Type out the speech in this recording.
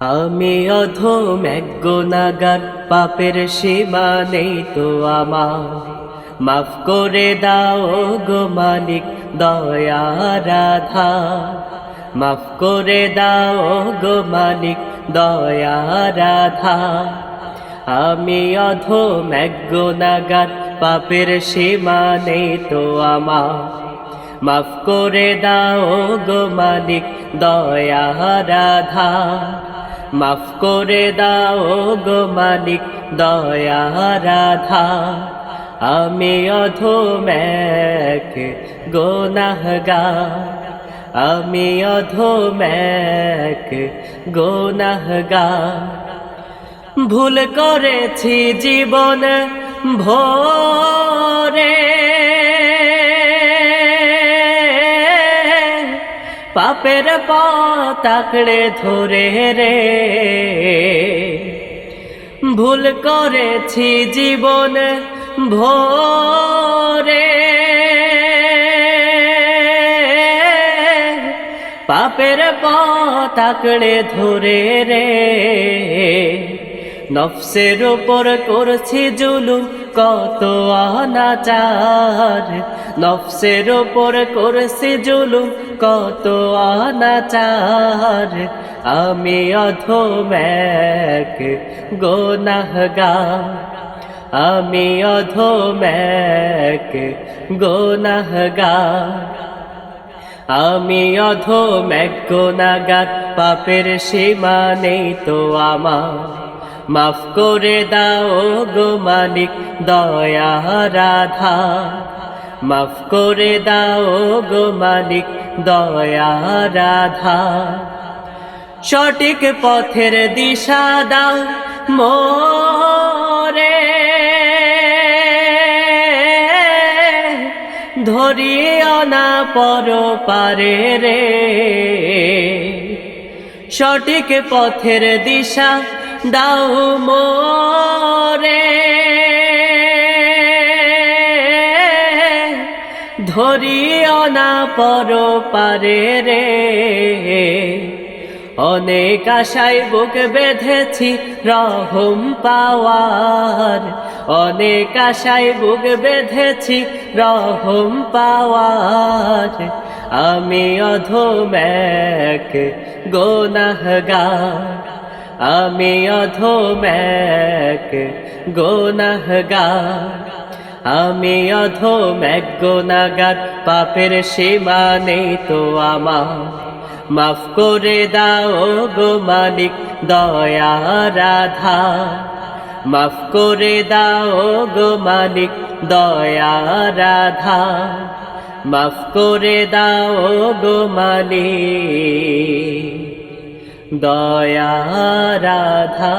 আমি অধম এক গুনাগার পাপের সীমা নেই তো আমার। মাফ করে দাও গো মালিক, দয়া রাধা। মাফ করে দাও গো মালিক, দয়া রাধা। আমি অধম এক গুনাগার পাপের সীমা নেই তো আমার। মাফ করে দাও গো মালিক, দয়া রাধা। মাফ করে দাও গো মালিক, দয়া রাধা। আমি অধম এক গোনাহগার। আমি অধম এক গোনাহগার। ভুল করেছি জীবন, ভোরে পাপের পাতাকড়ে ধরে রে। ভুল করেছি জীবন ভোরে। পাপের পাতাকড়ে ধরে রে। নফসের উপর করছি জুলুম, কত অনাচার। নফসের উপর করছি জুলুম কত অনাচার আমি অধম এক গোনাহগার। আমি অধম এক গোনাহগার। আমি অধম এক গুনাগার পাপের সীমা নেই তো আমার। মাফ করে দাও গো মালিক, দয়া রাধা। মাফ করে দাও গো মালিক, দয়া রাধা। সঠিক পথের দিশা দাও মোরে। ধরিও না পর পারে রে। সঠিক পথের দিশা দাও মোরে। ধরিও না পর পারে রে। অনেক আশায় বুক বেঁধেছি রহম পাওয়ার। অনেক আশায় বুক বেঁধেছি রহম পাওয়ার। আমি অধম এক গোনাহগার। আমি অধম এক গোনাহগার। আমি অধম এক গোনাগার পাপের সীমা নেই তো আমার। মাফ করে দাও গো মালিক, দয়া রাধা। মাফ করে দাও গো মালিক, দয়া রাধা। মাফ করে দাও গো মালিক, দয়া রাধা।